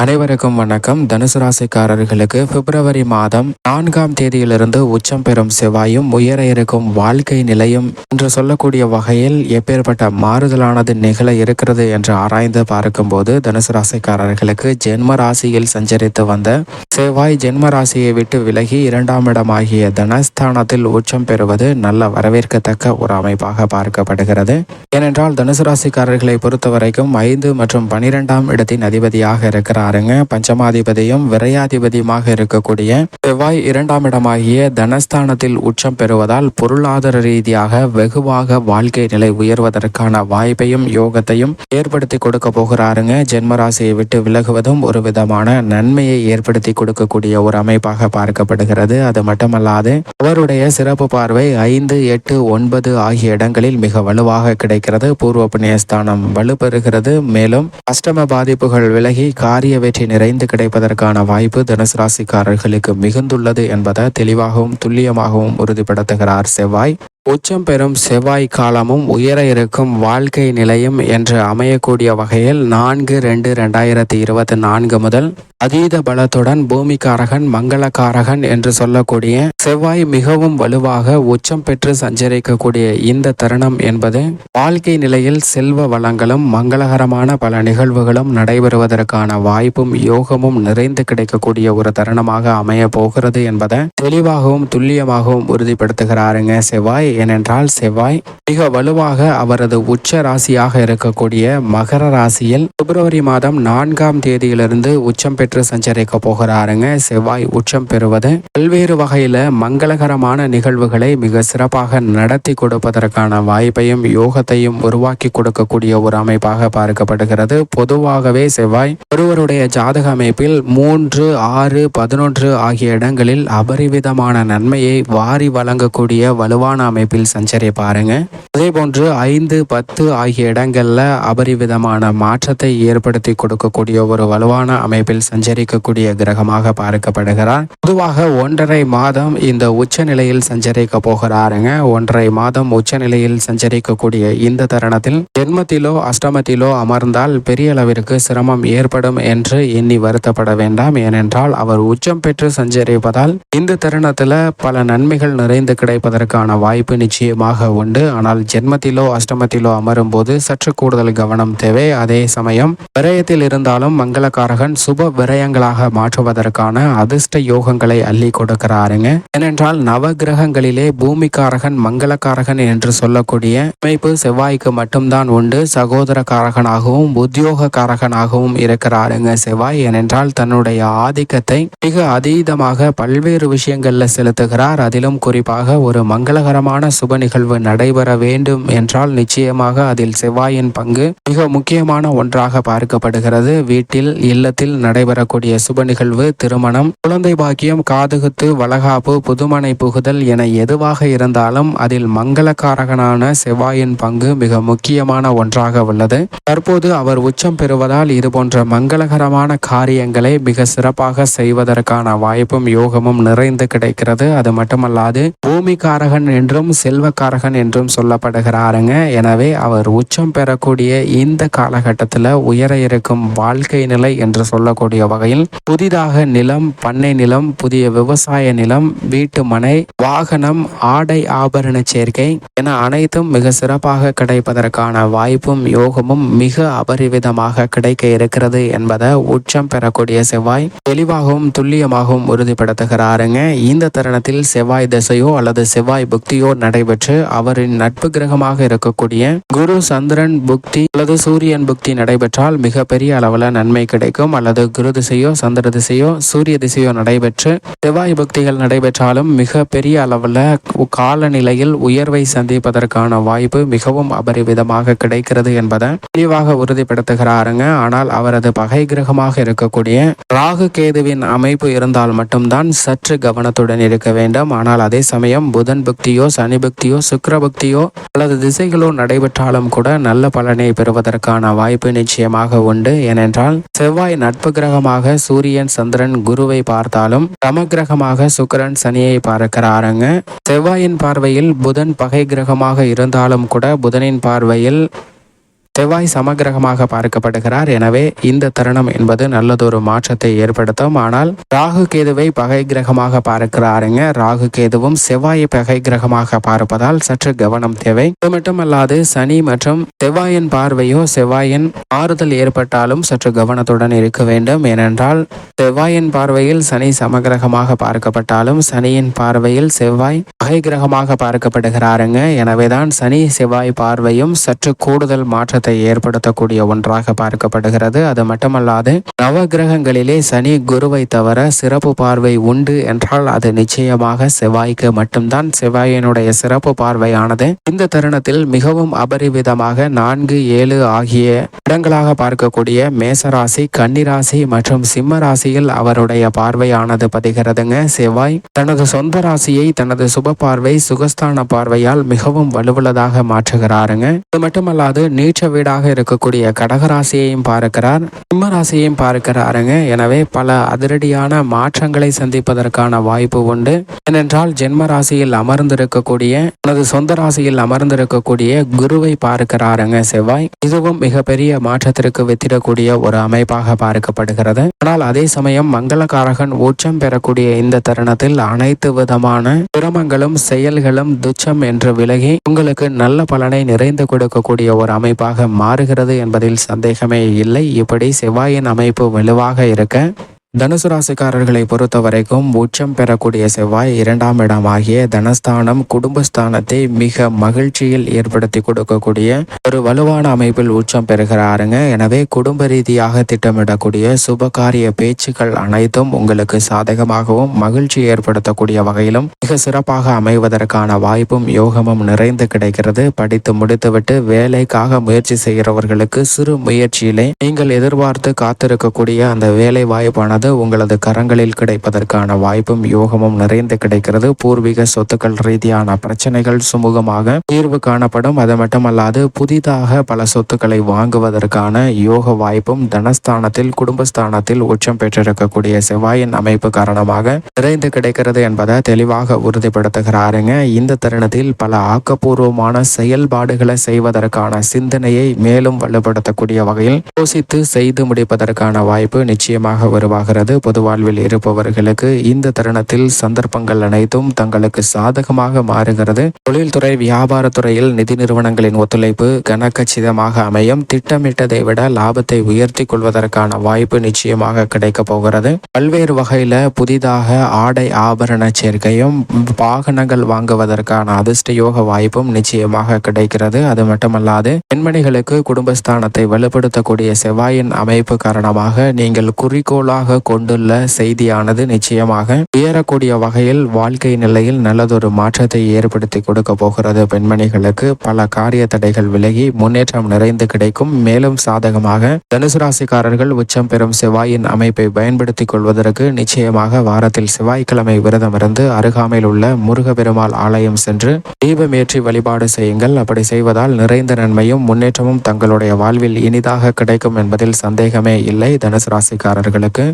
அனைவருக்கும் வணக்கம். தனுசு ராசிக்காரர்களுக்கு பிப்ரவரி மாதம் நான்காம் தேதியிலிருந்து உச்சம் பெறும் செவ்வாயும் உயர இருக்கும் வாழ்க்கை நிலையும் என்று சொல்லக்கூடிய வகையில் எப்பேற்பட்ட மாறுதலானது நிகழ இருக்கிறது என்று ஆராய்ந்து பார்க்கும்போது தனுசு ராசிக்காரர்களுக்கு ஜென்ம ராசியில் சஞ்சரித்து வந்த செவ்வாய் ஜென்ம ராசியை விட்டு விலகி இரண்டாம் இடமாகிய தனஸ்தானத்தில் உச்சம் பெறுவது நல்ல வரவேற்கத்தக்க ஒரு அமைப்பாக பார்க்கப்படுகிறது. ஏனென்றால் தனுசு ராசிக்காரர்களை பொறுத்தவரைக்கும் ஐந்து மற்றும் பனிரெண்டாம் இடத்தின் அதிபதியாக இருக்கிறார். இருக்கிறாருங்க பஞ்சமாதிபதியும் விரையாதிபதியுமாக இருக்கக்கூடிய செவ்வாய் இரண்டாம் இடமாகிய தனஸ்தானத்தில் உச்சம் பெறுவதால் பொருளாதார ரீதியாக வெகுவாக வாழ்க்கை நிலை உயர்வதற்கான வாய்ப்பையும் யோகத்தையும் ஏற்படுத்தி கொடுக்க போகிறாருங்க. ஜென்மராசியை விட்டு விலகுவதும் ஒரு விதமான நன்மையை ஏற்படுத்தி கொடுக்கக்கூடிய ஒரு அமைப்பாக பார்க்கப்படுகிறது. அது மட்டுமல்லாது அவருடைய சிறப்பு பார்வை ஐந்து எட்டு ஒன்பது ஆகிய இடங்களில் மிக வலுவாக கிடைக்கிறது. பூர்வ புண்ணியஸ்தானம் வலுப்பெறுகிறது. மேலும் அஷ்டம பாதிப்புகள் விலகி காரிய வெற்றி நிறைந்து கிடைப்பதற்கான வாய்ப்பு தனுசு ராசிக்காரர்களுக்கு மிகுந்துள்ளது என்பதை தெளிவாகவும் துல்லியமாகவும் உறுதிப்படுத்துகிறார் செவ்வாய். உச்சம் பெறும் செவ்வாய் காலமும் உயர இருக்கும் வாழ்க்கை நிலையும் என்று அமையக்கூடிய வகையில் நான்கு ரெண்டு ரெண்டாயிரத்தி இருபத்தி நான்கு முதல் அதீத பலத்துடன் பூமிக்காரகன் மங்களக்காரகன் என்று சொல்லக்கூடிய செவ்வாய் மிகவும் வலுவாக உச்சம் பெற்று சஞ்சரிக்கக்கூடிய இந்த தருணம் என்பது வாழ்க்கை நிலையில் செல்வ வளங்களும் மங்களகரமான பல நிகழ்வுகளும் நடைபெறுவதற்கான வாய்ப்பும் யோகமும் நிறைந்து கிடைக்கக்கூடிய ஒரு தருணமாக அமைய போகிறது என்பதை தெளிவாகவும் துல்லியமாகவும் உறுதிப்படுத்துகிறாருங்க செவ்வாய். ஏனென்றால் செவ்வாய் மிக வலுவாக அவரது உச்ச ராசியாக இருக்கக்கூடிய மகர ராசியில் பிப்ரவரி மாதம் நான்காம் தேதியிலிருந்து உச்சம் பெற்று சஞ்சரிக்க போகிறாருங்க. செவ்வாய் உச்சம் பெறுவது பல்வேறு வகையில மங்களகரமான நிகழ்வுகளை மிக சிறப்பாக நடத்தி கொடுப்பதற்கான வாய்ப்பையும் யோகத்தையும் உருவாக்கி கொடுக்கக்கூடிய ஒரு அமைப்பாக பார்க்கப்படுகிறது. பொதுவாகவே செவ்வாய் ஒருவருடைய ஜாதக அமைப்பில் மூன்று ஆறு பதினொன்று ஆகிய இடங்களில் அபரிவிதமான நன்மையை வாரி வழங்கக்கூடிய வலுவான அமைப்பு அமைப்பில் சஞ்சரிய பாருங்க. அதே போன்று ஐந்து பத்து ஆகிய இடங்கள்ல அபரிவிதமான மாற்றத்தை ஏற்படுத்தி கொடுக்கக்கூடிய ஒரு வலுவான அமைப்பில் சஞ்சரிக்கக்கூடிய கிரகமாக பார்க்கப்படுகிறார். பொதுவாக ஒன்றரை மாதம் இந்த உச்ச நிலையில் சஞ்சரிக்க போகிறாருங்க. ஒன்றரை மாதம் உச்ச நிலையில் சஞ்சரிக்கக்கூடிய இந்த தருணத்தில் ஜென்மத்திலோ அஷ்டமத்திலோ அமர்ந்தால் பெரிய அளவிற்கு சிரமம் ஏற்படும் என்று எண்ணி வருத்தப்பட வேண்டாம். ஏனென்றால் அவர் உச்சம் பெற்று சஞ்சரிப்பதால் இந்த தருணத்துல பல நன்மைகள் நிறைந்து கிடைப்பதற்கான வாய்ப்பு நிச்சயமாக உண்டு. ஆனால் ஜென்மத்திலோ அஷ்டமத்திலோ அமரும் போது சற்று கூடுதல் கவனம் தேவை. அதே சமயம் விரயத்தில் இருந்தாலும் மங்களக்காரகன் சுப விரயங்களாக மாற்றுவதற்கான அதிர்ஷ்ட யோகங்களை அள்ளி கொடுக்கிறாருங்க. ஏனென்றால் நவ கிரகங்களிலே பூமிக்காரகன் மங்களக்காரகன் என்று சொல்லக்கூடிய அமைப்பு செவ்வாய்க்கு மட்டும்தான் உண்டு. சகோதரகாரகனாகவும் உத்தியோக காரகனாகவும் இருக்கிறாருங்க செவ்வாய். ஏனென்றால் தன்னுடைய ஆதிக்கத்தை மிக அதீதமாக பல்வேறு விஷயங்கள்ல செலுத்துகிறார். அதிலும் குறிப்பாக ஒரு மங்களகரமான சிறப்பான சுப நிகழ்வு நடைபெற வேண்டும் என்றால் நிச்சயமாக அதில் செவ்வாயின் பங்கு மிக முக்கியமான ஒன்றாக பார்க்கப்படுகிறது. வீட்டில் இல்லத்தில் நடைபெறக்கூடிய சுப நிகழ்வு திருமணம் குழந்தை பாக்கியம் காதுகுத்து வளகாப்பு புதுமனை புகுதல் என எதுவாக இருந்தாலும் அதில் மங்களக்காரகனான செவ்வாயின் பங்கு மிக முக்கியமான ஒன்றாக உள்ளது. தற்போது அவர் உச்சம் பெறுவதால் இதுபோன்ற மங்களகரமான காரியங்களை மிக சிறப்பாக செய்வதற்கான வாய்ப்பும் யோகமும் நிறைந்து கிடைக்கிறது. அது மட்டுமல்லாது பூமிக்காரகன் என்றும் செல்வக்காரகன் என்றும் சொல்லப்படுகிறாருங்க. எனவே அவர் உச்சம் பெறக்கூடிய இந்த காலகட்டத்தில் உயர இருக்கும் வாழ்க்கை நிலை என்று சொல்லக்கூடிய வகையில் புதிதாக நிலம் பண்ணை நிலம் புதிய விவசாய நிலம் வீட்டு மனை வாகனம் ஆடை ஆபரண சேர்க்கை என அனைத்தும் மிக சிறப்பாக கிடைப்பதற்கான வாய்ப்பும் யோகமும் மிக அபரிவிதமாக கிடைக்க இருக்கிறது என்பதை உச்சம் பெறக்கூடிய செவ்வாய் தெளிவாகவும் துல்லியமாகவும் உறுதிப்படுத்துகிறாருங்க. இந்த தருணத்தில் செவ்வாய் திசையோ அல்லது செவ்வாய் புக்தியோ நடைபெற்று அவரின் நட்பு கிரகமாக இருக்கக்கூடிய குரு சந்திரன் புக்தி அல்லது சூரியன் புக்தி நடைபெற்றால் மிகப்பெரிய அளவில் நன்மை கிடைக்கும். அல்லது குரு திசையோ சந்திர திசையோ சூரிய திசையோ நடைபெற்று செவ்வாய் புக்திகள் நடைபெற்றாலும் மிக பெரிய அளவில் காலநிலையில் உயர்வை சந்திப்பதற்கான வாய்ப்பு மிகவும் அபரிவிதமாக கிடைக்கிறது என்பதை தெளிவாக உறுதிப்படுத்துகிறாருங்க. ஆனால் அவரது பகை கிரகமாக இருக்கக்கூடிய ராகு கேதுவின் அமைப்பு இருந்தால் மட்டும்தான் சற்று கவனத்துடன் இருக்க வேண்டும். ஆனால் அதே சமயம் புதன் புக்தியோ சனி புக்தியோ சுக்கிர பக்தியோ அல்லது திசைகளோ நடைபெற்றாலும் கூட நல்ல பலனை பெறுவதற்கான வாய்ப்பு நிச்சயமாக உண்டு. ஏனென்றால் செவ்வாய் நட்பு கிரகமாக சூரியன் சந்திரன் குருவை பார்த்தாலும் சமகிரகமாக சுக்கிரன் சனியை பார்க்கிறாருங்க. செவ்வாயின் பார்வையில் புதன் பகை கிரகமாக இருந்தாலும் கூட புதனின் பார்வையில் செவ்வாய் சமகிரகமாக பார்க்கப்படுகிறார். எனவே இந்த தருணம் என்பது நல்லதொரு மாற்றத்தை ஏற்படுத்தும். ஆனால் ராகு கேதுவை பகை கிரகமாக பார்க்கிறாருங்க. ராகு கேதுவும் செவ்வாயை பகை கிரகமாக பார்ப்பதால் சற்று கவனம் தேவை. இது மட்டுமல்லாது சனி மற்றும் செவ்வாயின் பார்வையோ செவ்வாயின் ஆறுதல் ஏற்பட்டாலும் சற்று கவனத்துடன் இருக்க வேண்டும். ஏனென்றால் செவ்வாயின் பார்வையில் சனி சமகிரகமாக பார்க்கப்பட்டாலும் சனியின் பார்வையில் செவ்வாய் பகை கிரகமாக பார்க்கப்படுகிறாருங்க. எனவேதான் சனி செவ்வாய் பார்வையும் சற்று கூடுதல் மாற்றத்தை ஏற்படுத்தக்கூடிய ஒன்றாக பார்க்கப்படுகிறது. அது மட்டுமல்லாது நவ கிரகங்களிலே சனி குருவை தவிர சிறப்பு பார்வை உண்டு என்றால் அது நிச்சயமாக செவ்வாய்க்கு மட்டும்தான். செவ்வாயினுடைய சிறப்பு பார்வையானது இந்த தருணத்தில் மிகவும் அபரிவிதமாக நான்கு ஏழு ஆகிய இடங்களாக பார்க்கக்கூடிய மேசராசி கன்னிராசி மற்றும் சிம்ம ராசியில் அவருடைய பார்வையானது பதிகிறதுங்க. செவ்வாய் தனது சொந்த ராசியை தனது சுப பார்வை சுகஸ்தான பார்வையால் மிகவும் வலுவுள்ளதாக மாற்றுகிறாருங்க. அது மட்டுமல்லாது நீச்ச வீடாக இருக்கக்கூடிய கடகராசியையும் பார்க்கிறார். சிம்ம ராசியையும் பார்க்கிறாருங்க. எனவே பல அதிரடியான மாற்றங்களை சந்திப்பதற்கான வாய்ப்பு உண்டு. ஏனென்றால் ஜென்ம ராசியில் அமர்ந்திருக்கக்கூடிய தனது சொந்த ராசியில் அமர்ந்திருக்கக்கூடிய குருவை பார்க்கிறாருங்க செவ்வாய். இதுவும் மிகப்பெரிய மாற்றத்திற்கு வித்திடக்கூடிய ஒரு அமைப்பாக பார்க்கப்படுகிறது. ஆனால் அதே சமயம் மங்களகாரகன் உச்சம் பெறக்கூடிய இந்த தருணத்தில் அனைத்து விதமான சிரமங்களும் செயல்களும் துச்சம் என்று விலகி உங்களுக்கு நல்ல பலனை நிறைந்து கொடுக்கக்கூடிய ஒரு அமைப்பாக மாறுகிறது என்பதில் சந்தேகமே இல்லை. இப்படி செவ்வாயின் அமைப்பு வலுவாக இருக்க தனுசு ராசிக்காரர்களை பொறுத்த வரைக்கும் உச்சம் பெறக்கூடிய செவ்வாய் இரண்டாம் இடமாகிய தனஸ்தானம் குடும்பஸ்தானத்தை மிக மகிழ்ச்சியில் ஏற்படுத்தி கொடுக்கக்கூடிய ஒரு வலுவான அமைப்பில் உச்சம் பெறுகிறாருங்க. எனவே குடும்ப ரீதியாக திட்டமிடக்கூடிய சுபகாரிய பேச்சுக்கள் அனைத்தும் உங்களுக்கு சாதகமாகவும் மகிழ்ச்சி ஏற்படுத்தக்கூடிய வகையிலும் மிக சிறப்பாக அமைவதற்கான வாய்ப்பும் யோகமும் நிறைந்து கிடைக்கிறது. படித்து முடித்துவிட்டு வேலைக்காக முயற்சி செய்கிறவர்களுக்கு சிறு முயற்சியிலே நீங்கள் எதிர்பார்த்து காத்திருக்கக்கூடிய அந்த வேலை வாய்ப்பானது உங்களது கரங்களில் கிடைப்பதற்கான வாய்ப்பும் யோகமும் நிறைந்து கிடைக்கிறது. பூர்வீக சொத்துக்கள் ரீதியான பிரச்சனைகள் சுமூகமாக தீர்வு காணப்படும். அது மட்டுமல்லாது புதிதாக பல சொத்துக்களை வாங்குவதற்கான யோக வாய்ப்பும் தனஸ்தானத்தில் குடும்பஸ்தானத்தில் உச்சம் பெற்றிருக்கக்கூடிய செவ்வாயின் அமைப்பு காரணமாக நிறைந்து கிடைக்கிறது என்பதை தெளிவாக உறுதிப்படுத்துகிறாருங்க. இந்த தருணத்தில் பல ஆக்கப்பூர்வமான செயல்பாடுகளை செய்வதற்கான சிந்தனையை மேலும் வலுப்படுத்தக்கூடிய வகையில் யோசித்து செய்து முடிப்பதற்கான வாய்ப்பு நிச்சயமாக ஆகிறது பொது வாழ்வில் இருப்பவர்களுக்கு இந்த தருணத்தில் சந்தர்ப்பங்கள் அனைத்தும் தங்களுக்கு சாதகமாக மாறுகிறது. தொழில்துறை வியாபாரத்துறையில் நிதி நிறுவனங்களின் ஒத்துழைப்பு கனக்கச்சிதமாக அமையும். திட்டமிட்டதை விட லாபத்தை உயர்த்தி கொள்வதற்கான வாய்ப்பு நிச்சயமாக கிடைக்க போகிறது. பல்வேறு வகையில புதிதாக ஆடை ஆபரண சேர்க்கையும் வாகனங்கள் வாங்குவதற்கான அதிர்ஷ்ட யோக வாய்ப்பும் நிச்சயமாக கிடைக்கிறது. அது மட்டுமல்லாது பெண்மணிகளுக்கு குடும்பஸ்தானத்தை வலுப்படுத்தக்கூடிய செவ்வாயின் அமைப்பு காரணமாக நீங்கள் குறிக்கோளாக கொண்டுள்ள செய்தியானது நிச்சயமாக உயரக்கூடிய வகையில் வாழ்க்கை நிலையில் நல்லதொரு மாற்றத்தை ஏற்படுத்தி கொடுக்க போகிறது. பெண்மணிகளுக்கு பல காரிய தடைகள் விலகி முன்னேற்றம் நிறைந்து கிடைக்கும். மேலும் சாதகமாக தனுசு ராசிக்காரர்கள் உச்சம் பெறும் செவ்வாயின் அமைப்பை பயன்படுத்திக் கொள்வதற்கு நிச்சயமாக வாரத்தில் செவ்வாய்க்கிழமை விரதமிருந்து அருகாமையில் உள்ள முருகப்பெருமாள் ஆலயம் சென்று தீபமேற்றி வழிபாடு செய்யுங்கள். அப்படி செய்வதால் நிறைந்த நன்மையும் முன்னேற்றமும் தங்களுடைய வாழ்வில் இனிதாக கிடைக்கும் என்பதில் சந்தேகமே இல்லை. தனுசு ராசிக்காரர்களுக்கு